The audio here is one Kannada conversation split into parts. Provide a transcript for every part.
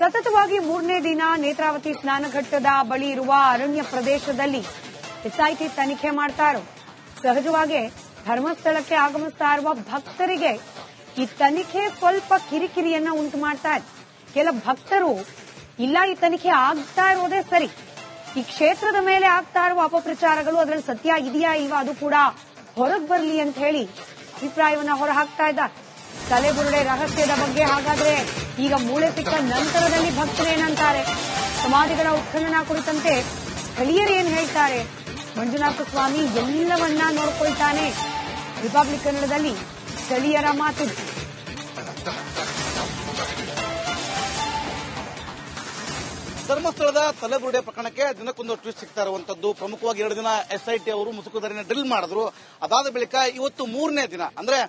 ಸತತವಾಗಿ ಮೂರನೇ ದಿನ ನೇತ್ರಾವತಿ ಸ್ನಾನಘಟ್ಟದ ಬಳಿ ಇರುವ ಅರಣ್ಯ ಪ್ರದೇಶದಲ್ಲಿ ಎಸ್ಐಟಿ ತನಿಖೆ ಮಾಡ್ತಾ ಇರೋ ಸಹಜವಾಗಿ ಧರ್ಮಸ್ಥಳಕ್ಕೆ ಆಗಮಿಸ್ತಾ ಇರುವ ಭಕ್ತರಿಗೆ ಈ ತನಿಖೆ ಸ್ವಲ್ಪ ಕಿರಿಕಿರಿಯನ್ನ ಉಂಟು ಮಾಡ್ತಾ ಇದೆ. ಕೆಲ ಭಕ್ತರು, ಇಲ್ಲ, ಈ ತನಿಖೆ ಆಗ್ತಾ ಇರೋದೇ ಸರಿ. ಈ ಕ್ಷೇತ್ರದ ಮೇಲೆ ಆಗ್ತಾ ಇರುವ ಅಪಪ್ರಚಾರಗಳು ಅದರಲ್ಲಿ ಸತ್ಯ ಇದೆಯಾ, ಇಲ್ವಾ, ಅದು ಕೂಡ ಹೊರಗೆ ಬರಲಿ ಅಂತ ಹೇಳಿ ಅಭಿಪ್ರಾಯವನ್ನ ಹೊರಹಾಕ್ತಾ ಇದ್ದಾರೆ. ತಲೆಬುರುಡೆ ರಹಸ್ಯದ ಬಗ್ಗೆ ಹಾಗಾದ್ರೆ ಈಗ ಮೂಳೆ ಸಿಕ್ಕ ನಂತರದಲ್ಲಿ ಭಕ್ತರೇನಂತಾರೆ ಸಮಾಧಿಗಳ ಉತ್ಖನನ ಕುರಿತಂತೆ ಸ್ಥಳೀಯರು ಏನ್ ಹೇಳ್ತಾರೆ? ಮಂಜುನಾಥ ಸ್ವಾಮಿ ಎಲ್ಲವನ್ನ ನೋಡ್ಕೊಳ್ತಾನೆ. ರಿಪಬ್ಲಿಕ್ ಕನ್ನಡದಲ್ಲಿ ಸ್ಥಳೀಯರ ಮಾತಿದೆ ಧರ್ಮಸ್ಥಳದ ತಲೆಬುರುಡೆ ಪ್ರಕರಣಕ್ಕೆ ದಿನಕ್ಕೊಂದು ಟ್ವಿಸ್ಟ್ ಸಿಗ್ತಾ ಇರುವಂತದ್ದು. ಪ್ರಮುಖವಾಗಿ ಎರಡು ದಿನ ಎಸ್ಐಟಿ ಅವರು ಮುಸುಕುದರಿನ ಡ್ರಿಲ್ ಮಾಡಿದ್ರು. ಅದಾದ ಬಳಿಕ ಇವತ್ತು ಮೂರನೇ ದಿನ, ಅಂದ್ರೆ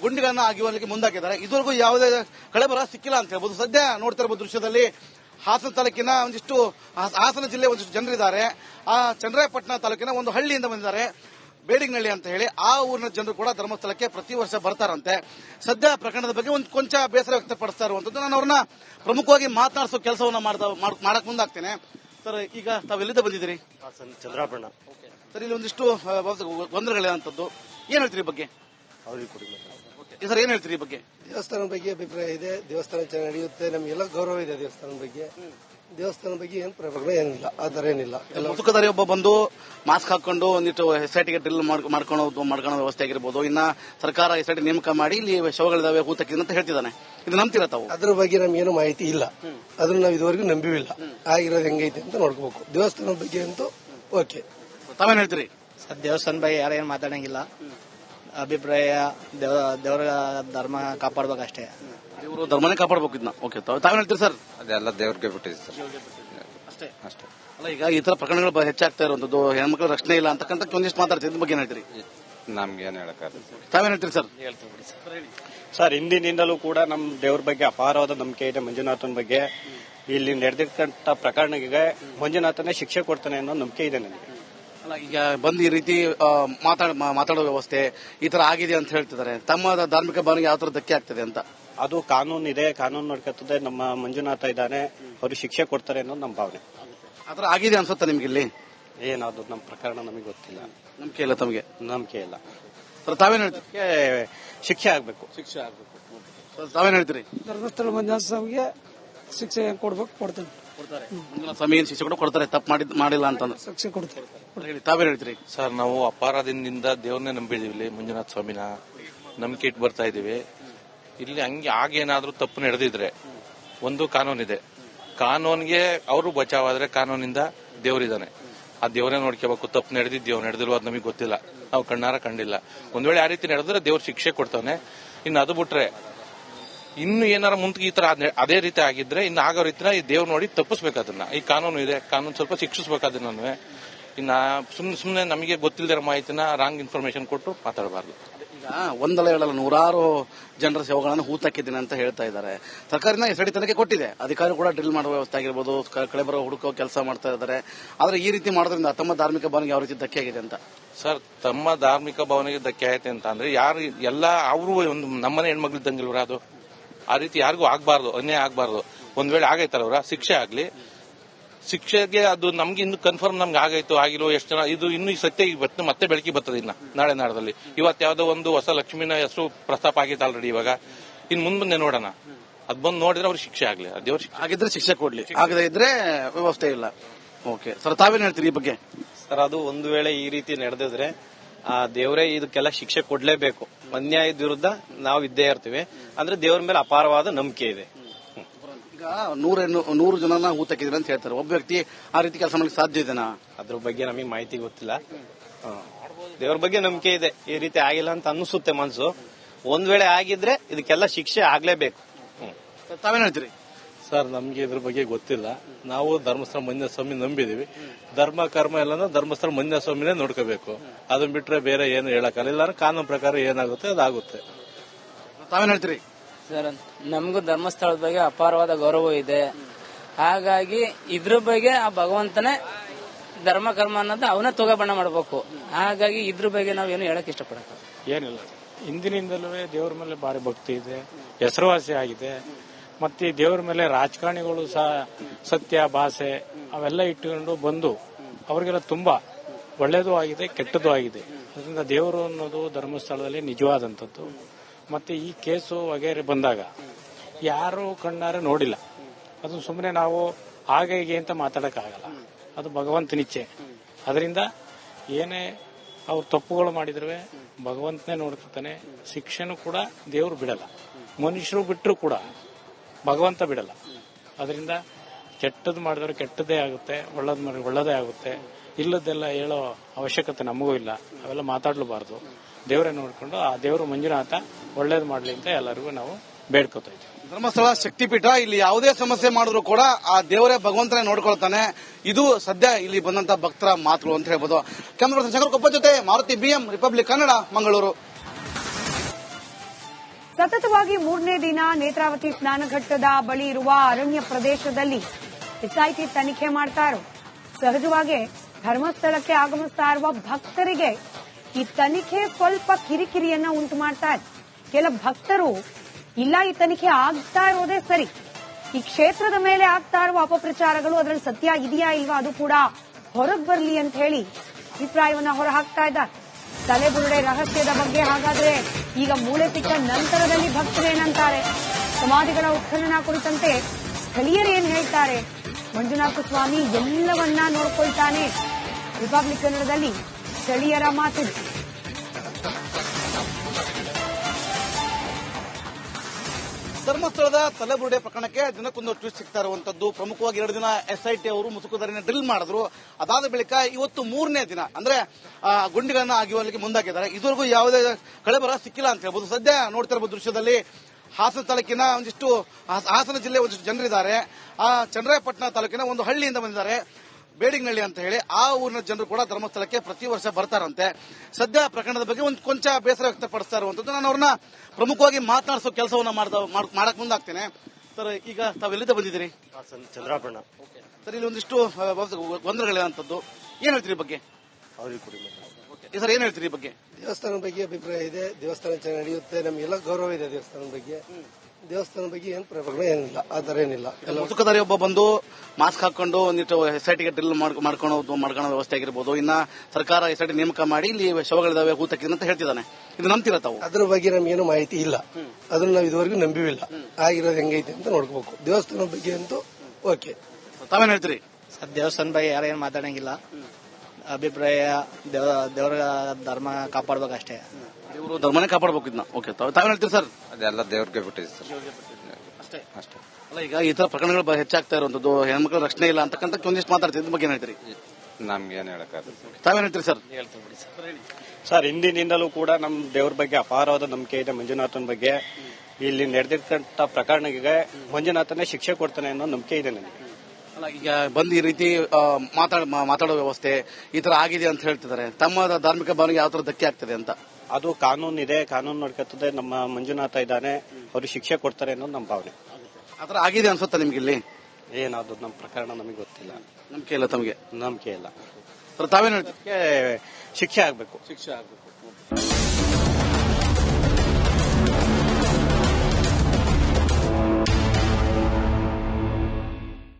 ಗುಂಡಿಗಳನ್ನ ಅಗಿಯುವಲ್ಲಿಗೆ ಮುಂದಾಗಿದ್ದಾರೆ ಇದುವರೆಗೂ ಯಾವುದೇ ಕಳೆಬರ ಸಿಕ್ಕಿಲ್ಲ ಅಂತ ಹೇಳ್ಬೋದು. ಸದ್ಯ ನೋಡ್ತಾ ಇರಬಹುದು ದೃಶ್ಯದಲ್ಲಿ, ಹಾಸನ ತಾಲೂಕಿನ ಒಂದಿಷ್ಟು, ಹಾಸ- ಹಾಸನ ಜಿಲ್ಲೆ ಒಂದಿಷ್ಟು ಜನರಿದ್ದಾರೆ. ಆ, ಚಂದ್ರಾಯಪಟ್ಟಣ ತಾಲೂಕಿನ ಒಂದು ಹಳ್ಳಿಯಿಂದ ಬಂದಿದ್ದಾರೆ. ಬೇಡಿಗನಹಳ್ಳಿ ಅಂತ ಹೇಳಿ ಆ ಊರಿನ ಜನರು ಕೂಡ ಧರ್ಮಸ್ಥಳಕ್ಕೆ ಪ್ರತಿ ವರ್ಷ ಬರ್ತಾರಂತೆ. ಸದ್ಯ ಪ್ರಕರಣದ ಬಗ್ಗೆ ಒಂದು ಕೊಂಚ ಬೇಸರ ವ್ಯಕ್ತಪಡಿಸ್ತಾ ಇರುವಂತದ್ದು. ನಾನು ಅವ್ರನ್ನ ಪ್ರಮುಖವಾಗಿ ಮಾತನಾಡಿಸೋ ಕೆಲಸವನ್ನ ಮಾಡ್ತಾ ಮಾಡ್- ಮಾಡಕ್ ಮುಂದಾಗ್ತೇನೆ. ಸರ್ ಈಗ ತಾವೆಲ್ಲಿಂದ ಬಂದಿದ್ದೀರಿ? ಚಂದ್ರಾಪಣ್ಣ ಸರ್ ಇಲ್ಲಿ ಒಂದಿಷ್ಟು ಆ, ಗೊಂದಲಗಳಿರುವಂತದ್ದು ಏನ್ ಹೇಳ್ತೀರಿ ಈ ಬಗ್ಗೆ? ಸರ್ ಏನ್ ಹೇಳ್ತೀರಿ ಈ ಬಗ್ಗೆ? ದೇವಸ್ಥಾನದ ಬಗ್ಗೆ ಅಭಿಪ್ರಾಯ ಇದೆ. ದೇವಸ್ಥಾನ ಚೆನ್ನಾಗಿ ನಡೆಯುತ್ತೆ. ನಮಗೆಲ್ಲ ಗೌರವ ಇದೆ ದೇವಸ್ಥಾನದ ಬಗ್ಗೆ. ದೇವಸ್ಥಾನದ ಬಗ್ಗೆ ಏನು ಪ್ರಕರಣ ಏನಿಲ್ಲ ಆ ಥರ ಏನಿಲ್ಲ. ಎಲ್ಲ ಮುಸುಕದಾರಿ ಒಬ್ಬ ಬಂದು ಮಾಸ್ಕ್ ಹಾಕೊಂಡು ಒಂದಿಟ್ಟು ಎಸ್ಐಟಿಗೆ ಡ್ರಿಲ್ ಮಾಡ್ಕೊಂಡು ಮಾಡ್ಕೊಳ್ಳೋ ವ್ಯವಸ್ಥೆ ಆಗಿರ್ಬೋದು. ಇನ್ನ ಸರ್ಕಾರ ಎಸ್ಐಟಿ ನೇಮಕ ಮಾಡಿ ಇಲ್ಲಿ ಶವಗಳಿದಾವೆ ಹೂತಕ್ಕಿದೆ ಅಂತ ಹೇಳ್ತಿದ್ದಾನೆ. ಇದು ನಂಬ್ತಿರ ತಾವು? ಅದ್ರ ಬಗ್ಗೆ ನಮ್ಗೇನು ಮಾಹಿತಿ ಇಲ್ಲ. ಅದನ್ನ ನಾವು ಇದುವರೆಗೂ ನಂಬಿವಿಲ್ಲ. ಆಗಿರೋದು ಹೆಂಗೈತೆ ಅಂತ ನೋಡ್ಕೋಬೇಕು. ದೇವಸ್ಥಾನದ ಬಗ್ಗೆ ಅಂತೂ ಓಕೆ ತಾವೇನ್ ಹೇಳ್ತೀರಿ? ಸರ್ ದೇವಸ್ಥಾನ ಬಗ್ಗೆ ಯಾರೇನು ಮಾತಾಡಂಗಿಲ್ಲ. ಅಭಿಪ್ರಾಯ ದೇವ ದೇವರ ಧರ್ಮ ಕಾಪಾಡ್ಬೇಕಷ್ಟೇ. ಇವರು ಧರ್ಮನೇ ಕಾಪಾಡಬೇಕು ಇದನ್ನ ಓಕೆ ತಾವೇನು ಹೇಳ್ತೀರಿ ಸರ್? ಅದೆಲ್ಲ ದೇವ್ರಿಗೆ ಬಿಟ್ಟಿದೆ ಸರ್. ಅಷ್ಟೇ. ಅಷ್ಟೇ. ಅಲ್ಲ ಈಗ ಈ ತರ ಪ್ರಕರಣಗಳು ಬ- ಹೆಚ್ಚಾಗ್ತಾ ಇರುವಂತದ್ದು ಹೆಣ್ಮಕ್ಳ ರಕ್ಷಣೆ ಇಲ್ಲ ಅಂತಕ್ಕಂಥ ಒಂದಿಷ್ಟು ಮಾತಾಡ್ತೀವಿ ಇದ್ರ ಬಗ್ಗೆ ಏನ್ ಹೇಳ್ತೀರಿ? ನಮ್ಗೇನು ಹೇಳಕ್ಕಾಗಲ್ಲ ತಾವೇನ್ ಹೇಳ್ತೀರಿ ಸರ್? ಸರ್? ಹಿಂದಿನಿಂದಲೂ ಕೂಡ ನಮ್ಮ ದೇವ್ರ ಬಗ್ಗೆ ಅಪಾರವಾದ ನಂಬಿಕೆ ಇದೆ ಮಂಜುನಾಥನ ಬಗ್ಗೆ. ಇಲ್ಲಿ ನಡೆದಿರ್ತಕ್ಕಂಥ ಪ್ರಕರಣಕ್ಕೆ ಮಂಜುನಾಥನೇ ಶಿಕ್ಷೆ ಕೊಡ್ತಾನೆ ಅನ್ನೋ ನಂಬಿಕೆ ಇದೆ ನನಗೆ. ಅಲ್ಲ ಈಗ ಬಂದು ಈ ರೀತಿ ಮಾತಾಡ ಮಾ- ಮಾತಾಡೋ ವ್ಯವಸ್ಥೆ ಈ ತರ ಆಗಿದೆ ಅಂತ ಹೇಳ್ತಿದ್ದಾರೆ. ತಮ್ಮ ಧಾರ್ಮಿಕ ಭಾವನೆ ಯಾವ ತರ ಧಕ್ಕೆ ಆಗ್ತದೆ ಅಂತ? ಅದು ಕಾನೂನು ಇದೆ ಕಾನೂನು ನೋಡ್ಕೊತದೆ ನಮ್ಮ ಮಂಜುನಾಥ ಇದ್ದಾನೆ ಅವರು ಶಿಕ್ಷೆ ಕೊಡ್ತಾರೆ ಅನ್ನೋದು ನಮ್ಮ ಭಾವನೆ. ಆತರ ತರ ಆಗಿದೆ ಅನ್ಸುತ್ತೆ ನಿಮ್ಗೆ ಇಲ್ಲಿ? ಏನಾದ್ರು ನಮ್ಮ ಪ್ರಕರಣ ನಮಗೆ ಗೊತ್ತಿಲ್ಲ. ನಂಬಿಕೆ ಇಲ್ಲ ತಮಗೆ? ನಂಬಿಕೆ ಇಲ್ಲ. ಸರ್ ತಾವೇನ್ ಹೇಳ್ತೀರಿ? ಶಿಕ್ಷೆ ಆಗ್ಬೇಕು. ಶಿಕ್ಷೆ ಆಗ್ಬೇಕು. ತಾವೇನ್ ಹೇಳ್ತೀರಿ? ಧರ್ಮಸ್ಥಳ ಮಂಜುನಾಥ ಸ್ವಾಮಿಗೆ ಶಿಕ್ಷೆ ಕೊಡ್ಬೇಕು ಕೊಡ್ತೇನೆ. ಶಿಕ್ಷೆ ಕೂಡ ಕೊಡ್ತಾರೆ ತಪ್ಪು ಮಾಡಿದ್ ಮಾಡಿಲ್ಲ ಅಂತಂದ್ರೆ ಶಿಕ್ಷೆ ಕೊಡ್ತಾರೆ ಹೇಳಿ ತಾವೇನ್ ಹೇಳ್ತೀರಿ? ಸರ್ ನಾವು ಅಪಾರದಿಂದ ದಿನದಿಂದ ದೇವ್ರನ್ನೇ ನಂಬಿದೀವಿ ಇಲ್ಲಿ ಮಂಜುನಾಥ ಸ್ವಾಮಿನ. ನಂಬಿಕೆ ಇಟ್ಟು ಬರ್ತಾ ಇದೀವಿ ಇಲ್ಲಿ ಹಂಗೆ ಆಗೇನಾದ್ರೂ ತಪ್ಪು ನಡೆದಿದ್ರೆ ಒಂದು ಕಾನೂನಿದೆ ಕಾನೂನಿಗೆ ಅವರು ಬಚಾವಾದ್ರೆ ಕಾನೂನಿಂದ ದೇವರಿದ್ದಾನೆ. ಆ ದೇವರೇ ನೋಡ್ಕೋಬೇಕು ತಪ್ಪು ನಡೆದಿದ್ದೇವ್ ನಡೆದಿಲ್ವ ಅದು ನಮಗೆ ಗೊತ್ತಿಲ್ಲ. ನಾವು ಕಣ್ಣಾರ ಕಂಡಿಲ್ಲ. ಒಂದ್ ವೇಳೆ ಆ ರೀತಿ ನಡೆದ್ರೆ ದೇವ್ರ ಶಿಕ್ಷೆ ಕೊಡ್ತಾನೆ ಇನ್ನು ಅದು ಬಿಟ್ರೆ ಇನ್ನು ಏನಾರ ಮುಂದೆ ಈ ತರ ಅದೇ ರೀತಿ ಆಗಿದ್ರೆ ಇನ್ನು ಆಗೋ ರೀತಿನ ಈ ದೇವ್ರು ನೋಡಿ ತಪ್ಪಿಸ್ಬೇಕು ಅದನ್ನ. ಈ ಕಾನೂನು ಇದೆ. ಕಾನೂನು ಸ್ವಲ್ಪ ಶಿಕ್ಷಿಸ್ಬೇಕು ಅದನ್ನ ಇನ್ನ ಸುಮ್ನೆ ಸುಮ್ನೆ ನಮಗೆ ಗೊತ್ತಿಲ್ಲದಿರೋ ಮಾಹಿತಿನ ರಾಂಗ್ ಇನ್ಫಾರ್ಮೇಶನ್ ಕೊಟ್ಟು ಮಾತಾಡಬಾರ್ದು. ಈಗ ಒಂದಲ್ಲ ಹೇಳಲ್ಲ ನೂರಾರು ಜನರ ಸೇವೆಗಳನ್ನು ಹೂತಾಕಿದ್ದೀನಿ ಅಂತ ಹೇಳ್ತಾ ಇದ್ದಾರೆ. ಸರ್ಕಾರದಿಂದ ಎಸ್ ತನಿಖೆ ಕೊಟ್ಟಿದೆ. ಅಧಿಕಾರಿ ಕೂಡ ಡ್ರಿಲ್ ಮಾಡುವ ವ್ಯವಸ್ಥೆ ಆಗಿರ್ಬೋದು ಕಳೆ ಬರೋ ಹುಡುಕೋ ಕೆಲಸ ಮಾಡ್ತಾ ಇದ್ದಾರೆ. ಆದ್ರೆ ಈ ರೀತಿ ಮಾಡೋದ್ರಿಂದ ತಮ್ಮ ಧಾರ್ಮಿಕ ಭಾವನೆಗೆ ಯಾವ ರೀತಿ ಧಕ್ಕೆ ಆಗಿದೆ ಅಂತ? ಸರ್ ತಮ್ಮ ಧಾರ್ಮಿಕ ಭಾವನೆಗೆ ಧಕ್ಕೆ ಆಯ್ತೆ ಅಂತ ಅಂದ್ರೆ ಯಾರು ಎಲ್ಲ ಅವರು ಒಂದು ನಮ್ಮನೆ ಹೆಣ್ಮಕ್ಳು ಇದ್ದಂಗಿಲ್ವರ ಅದು? ಆ ರೀತಿ ಯಾರಿಗೂ ಆಗ್ಬಾರ್ದು ಅನ್ಯಾಯ ಆಗ್ಬಾರ್ದು. ಒಂದ್ ವೇಳೆ ಆಗೈತಲ್ಲ ಅವರ ಶಿಕ್ಷೆ ಆಗ್ಲಿ. ಶಿಕ್ಷೆಗೆ ಅದು ನಮ್ಗೆ ಇನ್ನು ಕನ್ಫರ್ಮ್ ನಮ್ಗೆ ಆಗೈತು ಆಗಿರೋ ಎಷ್ಟು ಜನ ಇದು ಇನ್ನು ಈ ಸತ್ಯ ಈಗ ಬರ್ತದೆ ಮತ್ತೆ ಬೆಳಕಿ ಬರ್ತದೆ ಇನ್ನ ನಾಳೆ ನಾಡದಲ್ಲಿ. ಇವತ್ತು ಯಾವ್ದೋ ಒಂದು ಹೊಸ ಲಕ್ಷ್ಮಿನ ಹೆಸರು ಪ್ರಸ್ತಾಪ ಆಗೈತೆ ಆಲ್ರೆಡಿ ಇವಾಗ. ಇನ್ ಮುಂದ್ ಮುಂದೆ ನೋಡೋಣ. ಅದ್ ಬಂದು ನೋಡಿದ್ರೆ ಅವ್ರಿಗೆ ಶಿಕ್ಷೆ ಆಗ್ಲಿ. ಅದೇ ದೇವ್ರ ಶಿಕ್ಷೆ ಆಗಿದ್ರೆ ಶಿಕ್ಷೆ ಕೊಡ್ಲಿ. ಆಗದೇ ಇದ್ರೆ ವ್ಯವಸ್ಥೆ ಇಲ್ಲ. ಓಕೆ. ಸರ್ ತಾವೇನ್ ಹೇಳ್ತೀರಿ ಈ ಬಗ್ಗೆ? ಸರ್ ಅದು ಒಂದು ವೇಳೆ ಈ ರೀತಿ ನಡೆದಿದ್ರೆ ಆ ದೇವರೇ ಇದಕ್ಕೆಲ್ಲ ಶಿಕ್ಷೆ ಕೊಡ್ಲೇಬೇಕು. ಅನ್ಯಾಯದ ವಿರುದ್ಧ ನಾವು ಇದ್ದೇ ಇರ್ತೀವಿ. ಅಂದ್ರೆ ದೇವ್ರ ಮೇಲೆ ಅಪಾರವಾದ ನಂಬಿಕೆ ಇದೆ. ಈಗ ನೂರ ನೂರು ಜನನ ಹೂತಾಕಿದ್ರೆ ಅಂತ ಹೇಳ್ತಾರೆ. ಒಬ್ಬ ವ್ಯಕ್ತಿ ಆ ರೀತಿ ಕೆಲಸ ಮಾಡಲಿಕ್ಕೆ ಸಾಧ್ಯ ಇದೆನಾ? ಅದ್ರ ಬಗ್ಗೆ ನಮಗೆ ಮಾಹಿತಿ ಗೊತ್ತಿಲ್ಲ. ದೇವ್ರ ಬಗ್ಗೆ ನಂಬಿಕೆ ಇದೆ. ಈ ರೀತಿ ಆಗಿಲ್ಲ ಅಂತ ಅನ್ನಿಸುತ್ತೆ ಮನಸ್ಸು ಒಂದ್ ವೇಳೆ ಆಗಿದ್ರೆ ಇದಕ್ಕೆಲ್ಲ ಶಿಕ್ಷೆ ಆಗ್ಲೇಬೇಕು. ತಾವೇನ್ ಹೇಳ್ತೀರಿ? ಸರ್ ನಮ್ಗೆ ಇದ್ರ ಬಗ್ಗೆ ಗೊತ್ತಿಲ್ಲ. ನಾವು ಧರ್ಮಸ್ಥಳ ಮಂಜುನಾಥ ಸ್ವಾಮಿ ನಂಬಿದೀವಿ. ಧರ್ಮ ಕರ್ಮ ಎಲ್ಲಾನು ಧರ್ಮಸ್ಥಳ ಮಂಜುನಾಥ ಸ್ವಾಮಿನೇ ನೋಡ್ಕೋಬೇಕು. ಅದನ್ನ ಬಿಟ್ರೆ ಬೇರೆ ಏನು ಹೇಳಕ್ಕಾಗಲ್ಲ. ಇಲ್ಲ ಕಾನೂನು ಪ್ರಕಾರ ಏನಾಗುತ್ತೆ ಅದಾಗುತ್ತೆ. ತಾವೇನ್ ಹೇಳ್ತೀರಿ? ಸರ್ ನಮಗೂ ಧರ್ಮಸ್ಥಳದ ಬಗ್ಗೆ ಅಪಾರವಾದ ಗೌರವ ಇದೆ. ಹಾಗಾಗಿ ಇದ್ರ ಬಗ್ಗೆ ಆ ಭಗವಂತನೇ ಧರ್ಮ ಕರ್ಮ ಅನ್ನೋದು ಅವನೇ ಬಣ್ಣ ಮಾಡಬೇಕು. ಹಾಗಾಗಿ ಇದ್ರ ಬಗ್ಗೆ ನಾವು ಏನು ಹೇಳಕ್ ಇಷ್ಟಪಡಕ್ಕ ಏನಿಲ್ಲ. ಹಿಂದಿನಿಂದಲೂ ದೇವ್ರ ಮೇಲೆ ಭಾರಿ ಭಕ್ತಿ ಇದೆ. ಹೆಸರುವಾಸಿ ಆಗಿದೆ. ಮತ್ತೆ ದೇವರ ಮೇಲೆ ರಾಜಕಾರಣಿಗಳು ಸಹ ಸತ್ಯ, ಭಾಷೆ ಅವೆಲ್ಲ ಇಟ್ಟುಕೊಂಡು ಬಂದು ಅವರಿಗೆಲ್ಲ ತುಂಬಾ ಒಳ್ಳೇದು ಆಗಿದೆ, ಕೆಟ್ಟದ್ದು ಆಗಿದೆ. ಅದರಿಂದ ದೇವರು ಅನ್ನೋದು ಧರ್ಮಸ್ಥಳದಲ್ಲಿ ನಿಜವಾದಂಥದ್ದು. ಮತ್ತೆ ಈ ಕೇಸು ವಗೇರೆ ಬಂದಾಗ ಯಾರು ಕಣ್ಣಾರೆ ನೋಡಿಲ್ಲ. ಅದು ಸುಮ್ಮನೆ ನಾವು ಆಗ ಹೀಗೆ ಅಂತ ಮಾತಾಡಕ್ಕಾಗಲ್ಲ. ಅದು ಭಗವಂತನಿಚ್ಛೆ ಅದರಿಂದ ಏನೇ ಅವ್ರು ತಪ್ಪುಗಳು ಮಾಡಿದ್ರೆ ಭಗವಂತನೇ ನೋಡ್ತಾನೆ ಶಿಕ್ಷೆನೂ ಕೂಡ ದೇವರು ಬಿಡಲ್ಲ. ಮನುಷ್ಯರು ಬಿಟ್ಟರು ಕೂಡ ಭಗವಂತ ಬಿಡಲ್ಲ. ಅದರಿಂದ ಕೆಟ್ಟದ್ದು ಮಾಡಿದ್ರೆ ಕೆಟ್ಟದ್ದೇ ಆಗುತ್ತೆ, ಒಳ್ಳೇದು ಮಾಡಿದ್ರೆ ಒಳ್ಳೇದೇ ಆಗುತ್ತೆ. ಇಲ್ಲದೆಲ್ಲ ಹೇಳೋ ಅವಶ್ಯಕತೆ ನಮಗೂ ಇಲ್ಲ. ಅವೆಲ್ಲ ಮಾತಾಡ್ಲಬಾರ್ದು. ದೇವರೇ ನೋಡ್ಕೊಂಡು, ಆ ದೇವರು ಮಂಜುನಾಥ ಒಳ್ಳೇದು ಮಾಡಲಿ ಅಂತ ಎಲ್ಲರಿಗೂ ನಾವು ಬೇಡ್ಕೋತಾ ಇದ್ದೀವಿ. ಧರ್ಮಸ್ಥಳ ಶಕ್ತಿಪೀಠ ಇಲ್ಲಿ ಯಾವುದೇ ಸಮಸ್ಯೆ ಮಾಡಿದ್ರು ಕೂಡ ಆ ದೇವರೇ ಭಗವಂತನೇ ನೋಡ್ಕೊಳ್ತಾನೆ. ಇದು ಸದ್ಯ ಇಲ್ಲಿ ಬಂದಂತ ಭಕ್ತರ ಮಾತುಗಳು ಅಂತ ಹೇಳ್ಬೋದು. ಪರ್ಸನ್ ಶಂಕರ್ ಕೊಪ್ಪ ಜೊತೆ, ಮಾರುತಿ ಬಿಎಂ ರಿಪಬ್ಲಿಕ್ ಕನ್ನಡ ಮಂಗಳೂರು. ಸತತವಾಗಿ ಮೂರನೇ ದಿನ ನೇತ್ರಾವತಿ ಸ್ನಾನಘಟ್ಟದ ಬಳಿ ಇರುವ ಅರಣ್ಯ ಪ್ರದೇಶದಲ್ಲಿ ಎಸ್ಐಟಿ ತನಿಖೆ ಮಾಡ್ತಾರೋ? ಸಹಜವಾಗಿ ಧರ್ಮಸ್ಥಳಕ್ಕೆ ಆಗಮಿಸ್ತಾ ಇರುವ ಭಕ್ತರಿಗೆ ಈ ತನಿಖೆ ಸ್ವಲ್ಪ ಕಿರಿಕಿರಿಯನ್ನ ಉಂಟು ಮಾಡ್ತಾ ಇದೆ. ಕೆಲ ಭಕ್ತರು, ಇಲ್ಲ ಈ ತನಿಖೆ ಆಗ್ತಾ ಇರೋದೇ ಸರಿ. ಈ ಕ್ಷೇತ್ರದ ಮೇಲೆ ಆಗ್ತಾ ಇರುವ ಅಪಪ್ರಚಾರಗಳು ಅದರಲ್ಲಿ ಸತ್ಯ ಇದೆಯಾ ಇಲ್ವಾ ಅದು ಕೂಡ ಹೊರಗೆ ಬರಲಿ ಅಂತ ಹೇಳಿ ಅಭಿಪ್ರಾಯವನ್ನ ಹೊರಹಾಕ್ತಾ ಇದ್ದಾರೆ. ತಲೆಬುರುಡೆ ರಹಸ್ಯದ ಬಗ್ಗೆ ಹಾಗಾದ್ರೆ ಈಗ ಮೂಳೆ ಸಿಕ್ಕ ನಂತರದಲ್ಲಿ ಭಕ್ತರು ಏನಂತಾರೆ? ಸಮಾಧಿಗಳ ಉತ್ಖನನ ಕುರಿತಂತೆ ಸ್ಥಳೀಯರು ಏನ್ ಹೇಳ್ತಾರೆ? ಮಂಜುನಾಥ ಸ್ವಾಮಿ ಎಲ್ಲವನ್ನ ನೋಡ್ಕೊಳ್ತಾನೆ. ರಿಪಬ್ಲಿಕ್ ಕನ್ನಡದಲ್ಲಿ ಸ್ಥಳೀಯರ ಮಾತಿದೆ ಧರ್ಮಸ್ಥಳದ ತಲೆಬುರುಡೆ ಪ್ರಕರಣಕ್ಕೆ ದಿನಕ್ಕೊಂದು ಟ್ವಿಸ್ಟ್ ಸಿಗ್ತಾ ಇರುವಂತದ್ದು. ಪ್ರಮುಖವಾಗಿ ಎರಡು ದಿನ ಎಸ್ಐಟಿ ಅವರು ಮುಸುಕುದಾರಿನ ಡ್ರಿಲ್ ಮಾಡಿದ್ರು. ಅದಾದ ಬಳಿಕ ಇವತ್ತು ಮೂರನೇ ದಿನ, ಅಂದ್ರೆ ಗುಂಡಿಗಳನ್ನ ಆಗಿವಲ್ಲಿಗೆ ಮುಂದಾಗಿದ್ದಾರೆ ಇದುವರೆಗೂ ಯಾವುದೇ ಕಳೆಬರ ಸಿಕ್ಕಿಲ್ಲ ಅಂತ ಹೇಳ್ಬೋದು. ಸದ್ಯ ನೋಡ್ತಿರುವ ದೃಶ್ಯದಲ್ಲಿ ಹಾಸನ ತಾಲೂಕಿನ ಒಂದಿಷ್ಟು, ಹಾಸ- ಹಾಸನ ಜಿಲ್ಲೆ ಒಂದಿಷ್ಟು ಜನರಿದ್ದಾರೆ. ಆ ಚಂದ್ರಾಯಪಟ್ಟಣ ತಾಲೂಕಿನ ಒಂದು ಹಳ್ಳಿಯಿಂದ ಬಂದಿದ್ದಾರೆ. ಬೇಡಿಂಗನಹಳ್ಳಿ ಅಂತ ಹೇಳಿ ಆ ಊರಿನ ಜನರು ಕೂಡ ಧರ್ಮಸ್ಥಳಕ್ಕೆ ಪ್ರತಿ ವರ್ಷ ಬರ್ತಾರಂತೆ. ಸದ್ಯ ಪ್ರಕರಣದ ಬಗ್ಗೆ ಒಂದು ಕೊಂಚ ಬೇಸರ ವ್ಯಕ್ತಪಡಿಸ್ತಾ ಇರುವಂತದ್ದು. ನಾನು ಅವ್ರನ್ನ ಪ್ರಮುಖವಾಗಿ ಮಾತನಾಡಿಸೋ ಕೆಲಸವನ್ನ ಮಾಡಕ್ ಮುಂದಾಗ್ತೇನೆ. ಸರ್ ಈಗ ತಾವೆಲ್ಲಿಂದ ಬಂದಿದ್ದೀರಿ? ಚಂದ್ರಾಪಣ್ಣ ಸರ್ ಇಲ್ಲಿ ಒಂದಿಷ್ಟು ಗೊಂದಲಗಳಿರುವಂತದ್ದು. ಏನ್ ಹೇಳ್ತೀರಿ ಈ ಬಗ್ಗೆ? ಅವ್ರಿಗೆ ಕೊಡಿ ಈ ಸರ್ ಏನ್ ಹೇಳ್ತೀರಿ ಈ ಬಗ್ಗೆ? ದೇವಸ್ಥಾನದ ಬಗ್ಗೆ ಅಭಿಪ್ರಾಯ ಇದೆ. ದೇವಸ್ಥಾನ ಚೆನ್ನಾಗಿ ನಡೆಯುತ್ತೆ. ನಮಗೆಲ್ಲ ಗೌರವ ಇದೆ ದೇವಸ್ಥಾನದ ಬಗ್ಗೆ. ದೇವಸ್ಥಾನದ ಬಗ್ಗೆ ಏನ್ ಪ್ರಭಾವ ಏನಿಲ್ಲ ಆ ಏನಿಲ್ಲ. ಎಲ್ಲ ಮುಸುಕದಾರಿ ಒಬ್ಬ ಬಂದು ಮಾಸ್ಕ್ ಹಾಕೊಂಡು ಒಂದಿಟ್ಟು ಎಸ್ಐಟಿಗೆ ಡ್ರಿಲ್ ಮಾಡ್ಕೊಂಡು ಮಾಡ್ಕೊಳ್ಳೋ ವ್ಯವಸ್ಥೆ ಆಗಿರ್ಬೋದು. ಇನ್ನ ಸರ್ಕಾರ ಎಸ್ಐಟಿ ನೇಮಕ ಮಾಡಿ ಇಲ್ಲಿ ಶವಗಳಿದಾವೆ ಹೂತಕ್ಕಿದೆ ಅಂತ ಹೇಳ್ತಿದ್ದಾನೆ. ಇದು ನಂಬ್ತೀರ ತಾವು? ಅದ್ರ ಬಗ್ಗೆ ನಮ್ಗೇನು ಮಾಹಿತಿ ಇಲ್ಲ. ಅದನ್ನ ನಾವು ಇದುವರೆಗೂ ನಂಬಿವಿಲ್ಲ. ಆಗಿರೋದು ಹೆಂಗೈತೆ ಅಂತ ನೋಡ್ಕೋಬೇಕು. ದೇವಸ್ಥಾನದ ಬಗ್ಗೆ ಅಂತೂ ಓಕೆ. ತಾವೇನ್ ಹೇಳ್ತೀರಿ? ಸರ್ ದೇವಸ್ಥಾನ ಬಗ್ಗೆ ಯಾರು ಯಾರೇನು ಮಾತಾಡಂಗಿಲ್ಲ. ಅಭಿಪ್ರಾಯ ದೇವ ದೇವರ ಧರ್ಮ ಕಾಪಾಡ್ಬೇಕಷ್ಟೇ. ಇವರು ಧರ್ಮನೇ ಕಾಪಾಡಬೇಕು ಇದನ್ನ ಓಕೆ ತಾವೇನ್ ಹೇಳ್ತೀರಿ ಸರ್? ಅದೆಲ್ಲ ದೇವ್ರಿಗೆ ಬಿಟ್ಟಿದೆ ಸರ್. ಅಷ್ಟೇ. ಅಷ್ಟೇ. ಅಲ್ಲ ಈಗ ಈ ತರ ಪ್ರಕರಣಗಳು ಹೆಚ್ಚಾಗ್ತಾ ಇರುವಂತದ್ದು ಹೆಣ್ಮಕ್ಳ ರಕ್ಷಣೆ ಇಲ್ಲ ಅಂತಕ್ಕಂಥ ಒಂದಿಷ್ಟು ಮಾತಾಡ್ತೀವಿ. ಇದ್ರ ಬಗ್ಗೆ ಏನ್ ಹೇಳ್ತೀರಿ? ನಮ್ಗೇನು ಹೇಳಕ್ಕಾಗಲ್ಲ ತಾವೇನ್ ಹೇಳ್ತೀರಿ ಸರ್? ಸರ್. ಹಿಂದಿನಿಂದಲೂ ಕೂಡ ನಮ್ಮ ದೇವ್ರ ಬಗ್ಗೆ ಅಪಾರವಾದ ನಂಬಿಕೆ ಇದೆ ಮಂಜುನಾಥನ ಬಗ್ಗೆ. ಇಲ್ಲಿ ನಡೆದಿರ್ತಕ್ಕಂಥ ಪ್ರಕರಣಕ್ಕೆ ಮಂಜುನಾಥನೇ ಶಿಕ್ಷೆ ಕೊಡ್ತಾನೆ ಅನ್ನೋ ನಂಬಿಕೆ ಇದೆ ನನಗೆ. ಅಲ್ಲ ಈಗ ಬಂದು ಈ ರೀತಿ ಆ, ಮಾತಾಡ ಮಾ- ಮಾತಾಡೋ ವ್ಯವಸ್ಥೆ ಈ ತರ ಆಗಿದೆ ಅಂತ ಹೇಳ್ತಿದ್ದಾರೆ. ತಮ್ಮ ಧಾರ್ಮಿಕ ಭಾವನೆಗೆ ಯಾವ ತರ ಧಕ್ಕೆ ಆಗ್ತದೆ ಅಂತ? ಅದು ಕಾನೂನು ಇದೆ ಕಾನೂನು ನೋಡ್ಕೊತದೆ ನಮ್ಮ ಮಂಜುನಾಥ ಇದ್ದಾನೆ ಅವ್ರಿಗೆ ಶಿಕ್ಷೆ ಕೊಡ್ತಾರೆ ಅನ್ನೋದು ನಮ್ಮ ಭಾವನೆ. ಆ ತರ ಆಗಿದೆ ಅನ್ಸುತ್ತಾ ನಿಮ್ಗೆ ಇಲ್ಲಿ? ಏನಾದ್ರು ನಮ್ಮ ಪ್ರಕರಣ ನಮಗೆ ಗೊತ್ತಿಲ್ಲ. ನಂಬಿಕೆ ಇಲ್ಲ ತಮಗೆ? ನಂಬಿಕೆ ಇಲ್ಲ. ಸರ್ ತಾವೇನ್ ಶಿಕ್ಷೆ ಆಗ್ಬೇಕು. ಶಿಕ್ಷೆ ಆಗ್ಬೇಕು.